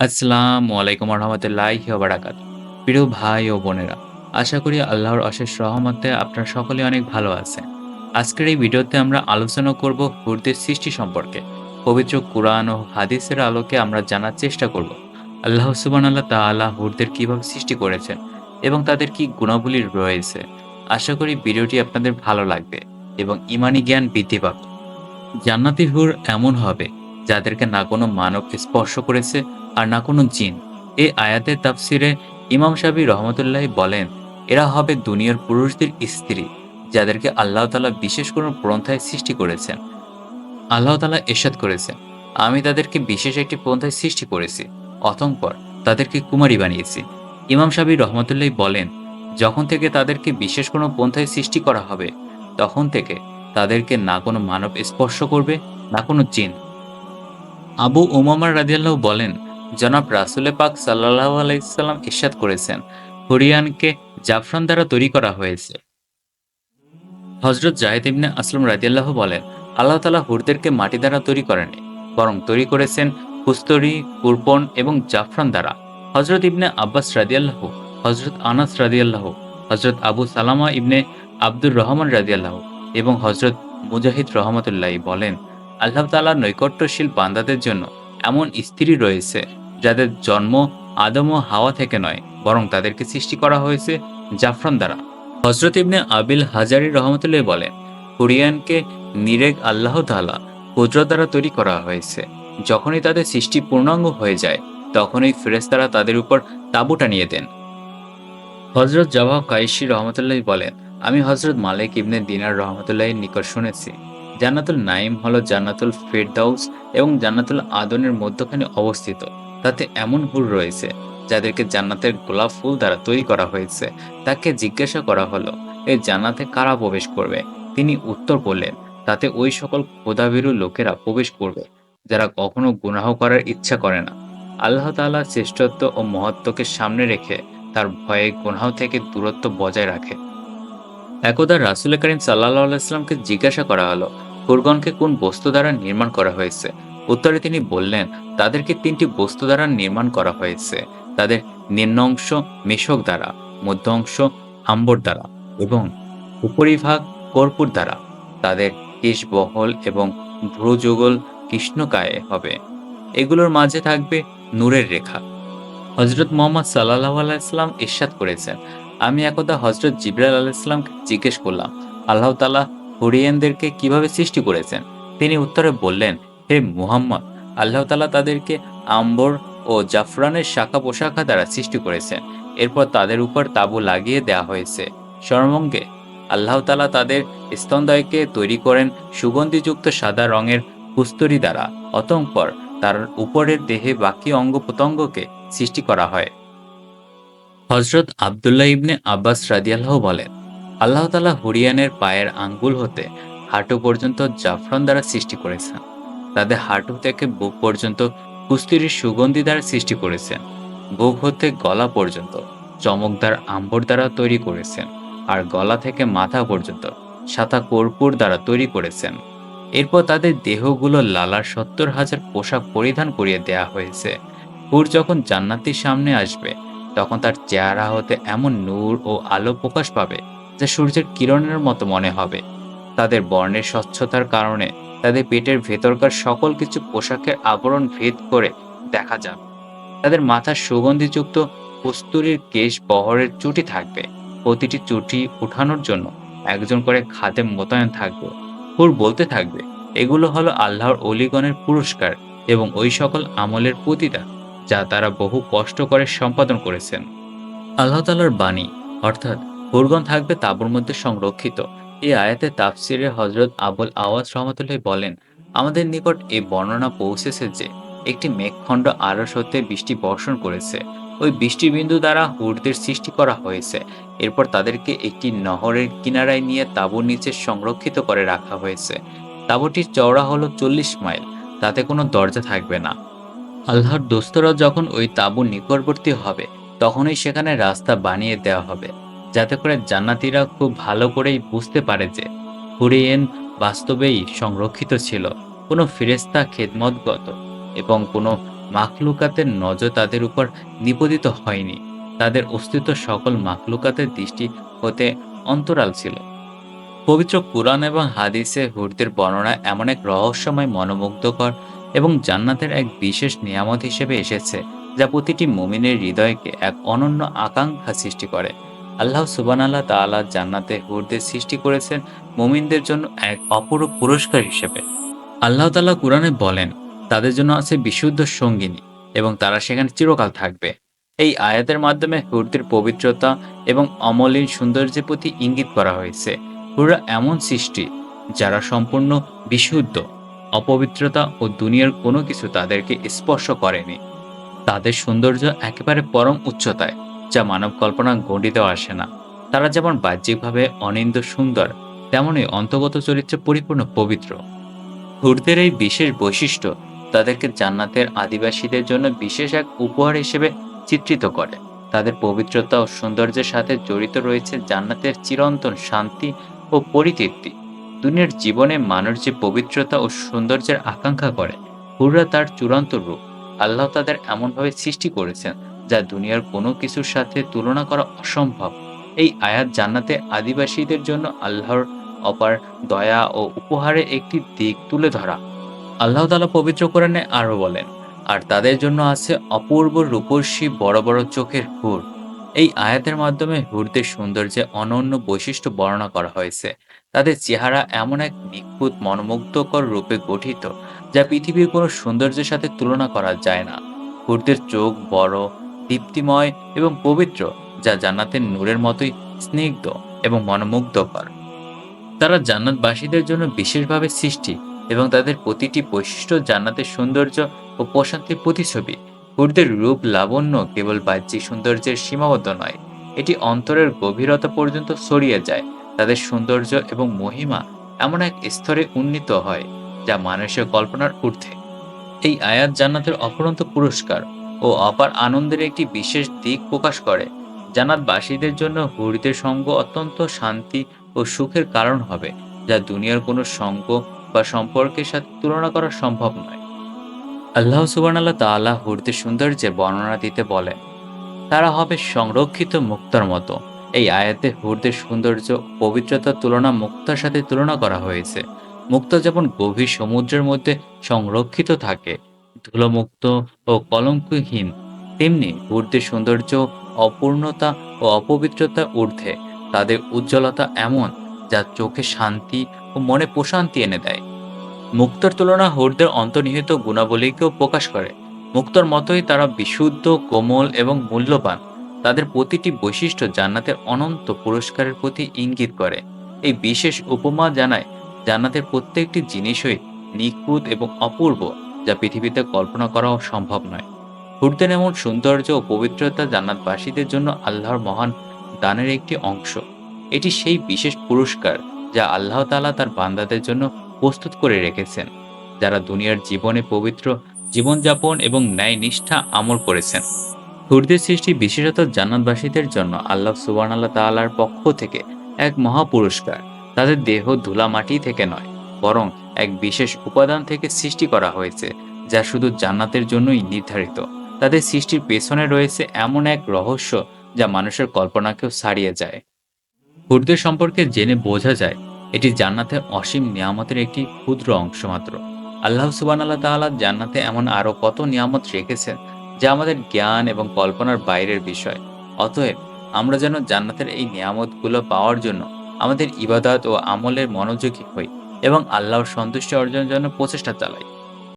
আসসালামু আলাইকুম রহমতুল্লাহি বারাকাত। প্রিয় ভাই ও বোনেরা, আশা করি আল্লাহর অশেষ রহমতে আপনারা সকলে অনেক ভালো আছেন। আজকের এই ভিডিওতে আমরা আলোচনা করব হুরদের সৃষ্টি সম্পর্কে। পবিত্র কোরআন ও হাদিসের আলোকে আমরা জানার চেষ্টা করব। আল্লাহ সুবান আল্লাহ তাআলা হুরদের কীভাবে সৃষ্টি করেছেন এবং তাদের কি গুণাবলী রয়েছে। আশা করি ভিডিওটি আপনাদের ভালো লাগবে এবং ইমানি জ্ঞান বৃদ্ধি পাবে। জান্নাতি হুর এমন হবে যাদেরকে না কোনো মানব স্পর্শ করেছে আর না কোনো জিন। এই আয়াতের তাফসিরে ইমাম সাবি রহমতুল্লাহ বলেন, এরা হবে দুনিয়ার পুরুষদের স্ত্রী, যাদেরকে আল্লাহ তালা বিশেষ কোনো পন্থায় সৃষ্টি করেছেন। আল্লাহ তালা এরশাদ করেছেন, আমি তাদেরকে বিশেষ একটি পন্থায় সৃষ্টি করেছি, অতঃপর তাদেরকে কুমারী বানিয়েছি। ইমাম সাবি রহমতুল্লাহ বলেন, যখন থেকে তাদেরকে বিশেষ কোনো পন্থায় সৃষ্টি করা হবে, তখন থেকে তাদেরকে না কোনো মানব স্পর্শ করবে, না কোনো জিন। আবু উমামার রাদিয়াল্লাহ বলেন জনাব রাসুলে পাক সাল্লাহ আলাইসাল্লাম ইরশাদ করেছেন, হরিয়ানকে জাফরান দ্বারা তৈরি করা হয়েছে। হজরত জাহেদ ইবনে আসলাম রাদিয়াল্লাহ বলেন, আল্লাহ তালা হুরদেরকে মাটি দ্বারা তৈরি করেনি বরং তৈরি করেছেন কুস্তরি, কুরপন এবং জাফরান দ্বারা। হজরত ইবনে আব্বাস রাদিয়াল্লাহ হজরত আনাস রাদিয়াল্লাহ হজরত আবু সালামা ইবনে আব্দুর রহমান রাদিয়াল্লাহ এবং হজরত মুজাহিদ রহমতুল্লাহ বলেন, আল্লাহ তালা নৈকট্যশীল বান্দাদের জন্য এমন স্ত্রী রয়েছে যাদের জন্ম আদম ও হাওয়া থেকে নয়, বরং তাদেরকে সৃষ্টি করা হয়েছে জাফরান দ্বারা। হজরত ইবনে আবিল হাজারি রহমতুল্লাহ বলেন, কুরিয়ানকে নিরেগ আল্লাহ তালা কুদরত দ্বারা তৈরি করা হয়েছে। যখনই তাদের সৃষ্টি পূর্ণাঙ্গ হয়ে যায়, তখনই ফেরেস্তারা তাদের উপর তাঁবু টানিয়ে দেন। হজরত জবাহ কাইশি রহমতুল্লাহ বলেন, আমি হজরত মালিক ইবনে দিনার রহমতুল্লাহের নিকট শুনেছি। জান্নাতুল নাইম হলো জান্নাতুল ফেরদাউস এবং জান্নাতুল আদনের মধ্যখানে অবস্থিত। তাতে এমন হুর রয়েছে যাদেরকে জান্নাতের গোলাপ ফুল দ্বারা তৈরি করা হয়েছে। তাকে জিজ্ঞাসা করা হলো এই জান্নাতে কারা প্রবেশ করবে? তিনি উত্তর করলেন, তাতে ওই সকল খোদাভীরু লোকেরা প্রবেশ করবে, যারা কখনো গুনাহ করার ইচ্ছা করে না। আল্লাহ তাআলার শ্রেষ্ঠত্ব ও মহত্বকে সামনে রেখে তার ভয়ে গুনাহ থেকে দূরত্ব বজায় রাখে। একদা রাসুল করিম সাল্লাহ আলাইসলামকে জিজ্ঞাসা করা হলো হুরগণকে কোন বস্তু দ্বারা নির্মাণ করা হয়েছে? উত্তরে তিনি বললেন, তাদেরকে তিনটি বস্তু দ্বারা নির্মাণ করা হয়েছে, তাদের নিম্ন অংশ মেশক দ্বারা মধ্য অংশ আম্বর দ্বারা এবং উপরিভাগ কর্পূর দ্বারা। তাদের কেশ বহল এবং ভ্রুযুগল কৃষ্ণকায়ে হবে। এগুলোর মাঝে থাকবে নূরের রেখা। হজরত মোহাম্মদ সাল্লাহ আলাইসলাম ইরশাদ করেছেন। আমি একদা হজরত জিবরাল আলাইসলামকে জিজ্ঞেস করলাম, আল্লাহ তালা হরিয়ানদেরকে কীভাবে সৃষ্টি করেছেন? তিনি উত্তরে বললেন, হে মুহাম্মদ, আল্লাহ তালা তাদেরকে আম্বর ও জাফরানের শাখা পোশাখা দ্বারা সৃষ্টি করেছেন। এরপর তাদের উপর তাবু লাগিয়ে দেয়া হয়েছে। সর্বঙ্গে আল্লাহ তালা তাদের স্তনদয়কে তৈরি করেন সুগন্ধিযুক্ত সাদা রঙের কুস্তরি দ্বারা। অতঃপর তার উপরের দেহে বাকি অঙ্গ প্রত্যঙ্গকে সৃষ্টি করা হয়। হজরত আবদুল্লাহ ইবনে আব্বাস রাদিয়াল্লাহ বলেন আল্লাহ তালা হরিয়ানের পায়ের আঙ্গুল হতে হাঁটু পর্যন্ত জাফরান দ্বারা সৃষ্টি করেছেন। তাদের হাঁটু থেকে বুক পর্যন্ত কুস্তিরির সুগন্ধি দ্বারা সৃষ্টি করেছেন। বুক হতে গলা পর্যন্ত চমকদার আম্বর দ্বারা তৈরি করেছেন আর গলা থেকে মাথা পর্যন্ত সাদা কর্পূর দ্বারা তৈরি করেছেন। এরপর তাদের দেহগুলো লালার সত্তর হাজার পোশাক পরিধান করিয়ে দেয়া হয়েছে। হুর যখন জান্নাতির সামনে আসবে, তখন তার চেহারা হতে এমন নূর ও আলো প্রকাশ পাবে যা সূর্যের কিরণের মতো মনে হবে। তাদের বর্ণের স্বচ্ছতার কারণে তাদের পেটের ভেতরকার সকল কিছু পোশাকের আবরণ ভেদ করে দেখা যাবে। তাদের মাথার সুগন্ধিযুক্ত কস্তুরীর কেশ বহরের চুটি থাকবে। প্রতিটি চুটি উঠানোর জন্য একজন করে খাদেম মোতায়েন থাকবে। হুর বলতে থাকবে, এগুলো হলো আল্লাহর অলিগণের পুরস্কার এবং ওই সকল আমলের প্রতিদান যা তারা বহু কষ্ট করে সম্পাদন করেছেন। আল্লাহ তালার বাণী, অর্থাৎ হুরগণ থাকবে তাঁবুর মধ্যে সংরক্ষিত। এই আয়াতে তাফসিরে হজরত আবুল আওয়াজ রহমতুল্লাহ বলেন, আমাদের নিকট এই বর্ণনা পৌঁছেছে যে, একটি মেঘখণ্ড আরস হতে বৃষ্টি বর্ষণ করেছে। ওই বৃষ্টিবিন্দু দ্বারা হুরদের সৃষ্টি করা হয়েছে। এরপর তাদেরকে একটি নহরের কিনারায় নিয়ে তাঁবুর নিচে সংরক্ষিত করে রাখা হয়েছে। তাঁবুটির চওড়া হলো চল্লিশ মাইল, তাতে কোনো দরজা থাকবে না। আল্লাহর দোস্তরা যখন ওই তাঁবুর নিকটবর্তী হবে, তখনই সেখানে রাস্তা বানিয়ে দেওয়া হবে। যাতে করে জান্নাতিরা খুব ভালো করেই বুঝতে পারে যে হুরিয়েন বাস্তবেই সংরক্ষিত ছিল। কোনো ফিরেস্তা খেদমতগত এবং কোনো মাখলুকাতের নজর তাদের উপর নিপতিত হয়নি। তাদের অস্তিত্ব সকল মাখলুকাতের দৃষ্টি হতে অন্তরাল ছিল। পবিত্র কুরআন এবং হাদিসে হুরদের বর্ণনা এমন এক রহস্যময়, মনোমুগ্ধকর এবং জান্নাতের এক বিশেষ নিয়ামত হিসেবে এসেছে, যা প্রতিটি মুমিনের হৃদয়কে এক অনন্য আকাঙ্ক্ষা সৃষ্টি করে। আল্লাহ সুবান আল্লাহ তাআলা জান্নাতে হুরদের সৃষ্টি করেছেন মোমিনদের জন্য এক অপরূপ পুরস্কার হিসেবে। আল্লাহ তাআলা কুরআনে বলেন, তাদের জন্য আছে বিশুদ্ধ সঙ্গিনী এবং তারা সেখানে চিরকাল থাকবে। এই আয়াতের মাধ্যমে হুরদের পবিত্রতা এবং অমলিন সৌন্দর্যের প্রতি ইঙ্গিত করা হয়েছে। হুররা এমন সৃষ্টি যারা সম্পূর্ণ বিশুদ্ধ, অপবিত্রতা ও দুনিয়ার কোনো কিছু তাদেরকে স্পর্শ করেনি। তাদের সৌন্দর্য একেবারে পরম উচ্চতায়। যা মানব কল্পনা গণ্ডিতেও আসে না। তারা যেমন বাহ্যিকভাবে অনিন্দ সুন্দর তেমনই অন্তর্গত চরিত্রে পরিপূর্ণ পবিত্র। হুরদের এই বিশেষ বৈশিষ্ট্য তাদেরকে জান্নাতের আদিবাসীদের জন্য বিশেষ এক উপহার হিসেবে চিত্রিত করে। তাদের পবিত্রতা ও সৌন্দর্যের সাথে জড়িত রয়েছে জান্নাতের চিরন্তন শান্তি ও পরিতৃপ্তি। দুনিয়ার জীবনে মানুষ যে পবিত্রতা ও সৌন্দর্যের আকাঙ্ক্ষা করে হুররা তার চূড়ান্ত রূপ। আল্লাহ তাদের এমনভাবে সৃষ্টি করেছেন যা দুনিয়ার কোনো কিছুর সাথে তুলনা করা অসম্ভব। এই আয়াত জান্নাতে আদিবাসীদের জন্য আল্লাহর অপার দয়া ও উপহারের একটি দিক তুলে ধরা। আল্লাহ তালা পবিত্র কোরআনে আরও বলেন, আর তাদের জন্য আছে অপূর্ব রূপসী বড় বড় চোখের হুর। এই আয়াতের মাধ্যমে হুরদের সৌন্দর্যে অনন্য বৈশিষ্ট্য বর্ণনা করা হয়েছে। তাদের চেহারা এমন এক নিখুঁত, মনোমুগ্ধকর রূপে গঠিত, যা পৃথিবীর কোনো সৌন্দর্যের সাথে তুলনা করা যায় না। হুরদের চোখ বড় দীপ্তিময় এবং পবিত্র, যা জান্নাতের নূরের মতোই স্নিগ্ধ এবং মনোমুগ্ধকর। তারা জান্নাতবাসীদের জন্য বিশেষভাবে সৃষ্টি এবং তাদের প্রতিটি বৈশিষ্ট্য জান্নাতের সৌন্দর্য ও প্রশান্তির প্রতিছবি হুরদের রূপ লাবণ্য কেবল বাহ্যিক সৌন্দর্যের সীমাবদ্ধ নয়, এটি অন্তরের গভীরতা পর্যন্ত ছড়িয়ে যায়। তাদের সৌন্দর্য এবং মহিমা এমন এক স্তরে উন্নীত হয়, যা মানুষের কল্পনার ঊর্ধ্বে। এই আয়াত জান্নাতের অপরন্ত পুরস্কার। ও অপার আনন্দের একটি বিশেষ দিক প্রকাশ করে। জান্নাতবাসীদের জন্য হুরিদের সঙ্গ অত্যন্ত শান্তি ও সুখের কারণ হবে, যা দুনিয়ার কোনো সঙ্গ বা সম্পর্কের সাথে তুলনা করা সম্ভব নয়। আল্লাহ সুবান আল্লাহ তাল্লাহ হুরদের সৌন্দর্যের বর্ণনা দিতে বলেন, তারা হবে সংরক্ষিত মুক্তার মতো। এই আয়াতে হুরদের সৌন্দর্য পবিত্রতার তুলনা মুক্তার সাথে তুলনা করা হয়েছে। মুক্তা যেমন গভীর সমুদ্রের মধ্যে সংরক্ষিত থাকে ধুলোমুক্ত ও কলঙ্কহীন, তেমনি হুরদের সৌন্দর্য, অপূর্ণতা ও অপবিত্রতা ঊর্ধ্বে। তাদের উজ্জ্বলতা এমন যা চোখে শান্তি ও মনে প্রশান্তি এনে দেয়। মুক্তর তুলনা হুরদের অন্তর্নিহিত গুণাবলীকেও প্রকাশ করে। মুক্তর মতোই তারা বিশুদ্ধ, কোমল এবং মূল্যবান। তাদের প্রতিটি বৈশিষ্ট্য জান্নাতের অনন্ত পুরস্কারের প্রতি ইঙ্গিত করে। এই বিশেষ উপমা জানায় জান্নাতের প্রত্যেকটি জিনিসই নিখুঁত এবং অপূর্ব। যা পৃথিবীতে কল্পনা করাও সম্ভব নয়। হুরদের এমন সৌন্দর্য ও পবিত্রতা জান্নাতবাসীদের জন্য আল্লাহর মহান দানের একটি অংশ। এটি সেই বিশেষ পুরস্কার যা আল্লাহ তাআলা তার বান্দাদের জন্য প্রস্তুত করে রেখেছেন, যারা দুনিয়ার জীবনে পবিত্র জীবনযাপন এবং ন্যায় নিষ্ঠা আমল করেছেন। হুরদের সৃষ্টি বিশেষত জান্নাতবাসীদের জন্য আল্লাহ সুবান আল্লাহ তাল্লার পক্ষ থেকে এক মহা পুরস্কার। তাদের দেহ ধুলা মাটি থেকে নয় বরং এক বিশেষ উপাদান থেকে সৃষ্টি করা হয়েছে, যা শুধু জান্নাতের জন্যই নির্ধারিত। তাদের সৃষ্টির পেছনে রয়েছে এমন এক রহস্য যা মানুষের কল্পনাকেও ছাড়িয়ে যায়। হুরদের সম্পর্কে জেনে বোঝা যায়, এটি জান্নাতের অসীম নিয়ামতের একটি ক্ষুদ্র অংশ মাত্র। আল্লাহ সুবান আল্লাহ তাআলা জান্নাতে এমন আরও কত নিয়ামত রেখেছেন, যা আমাদের জ্ঞান এবং কল্পনার বাইরের বিষয়। অতএব, আমরা যেন জান্নাতের এই নিয়ামতগুলো পাওয়ার জন্য আমাদের ইবাদত ও আমলের মনোযোগী হই। এবং আল্লাহর সন্তুষ্টি অর্জনের জন্য প্রচেষ্টা চালাই